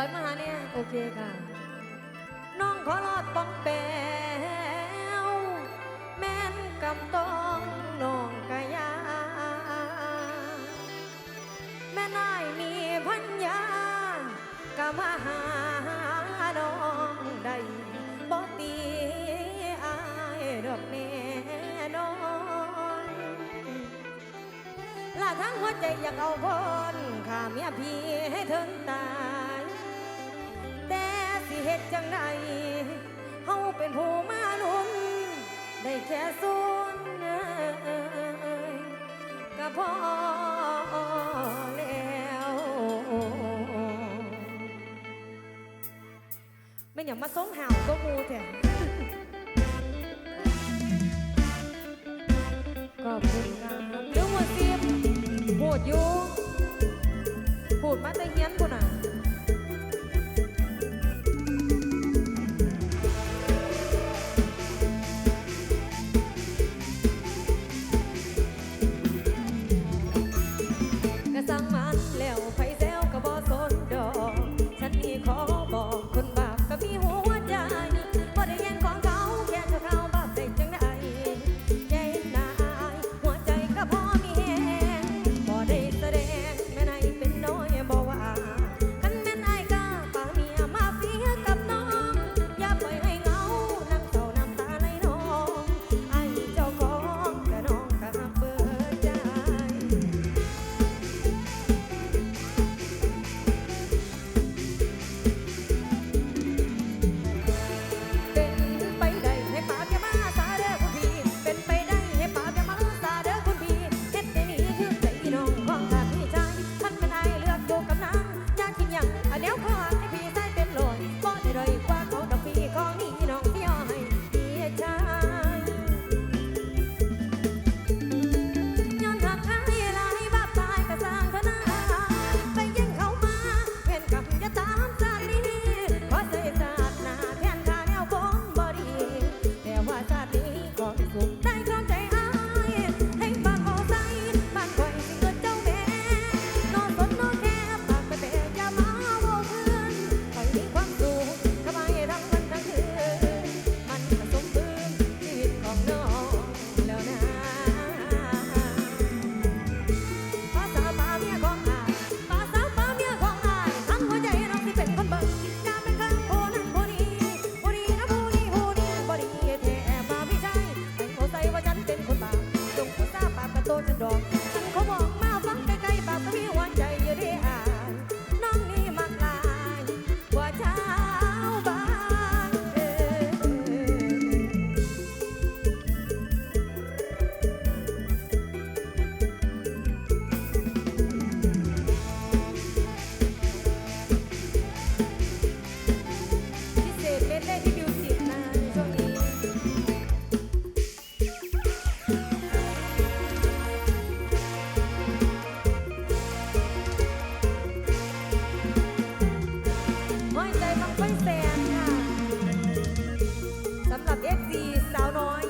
ร้อยมาหาเนี่ยโอเคค่ะ น้องขอรอดป้องแปวแม่นกำต้องน้องกะยา แม่นายมีพัญญากะมาหาน้องได้บ่ตีอายดอกแน่นอนลาทั้งหัวใจอยากเอาคนข้าเมียพี่ให้ถึงตา เหตุจังใดเฮาเป็นผู้มาลุนได้แค่สูนก็พอแล้วไม่อย่ามาส่งหาวก็มูแท้ขอบคุณครับเดี๋ยวหมดสิบพูดอยู่พูดมาแต่เฮียน สี่สาวน้อย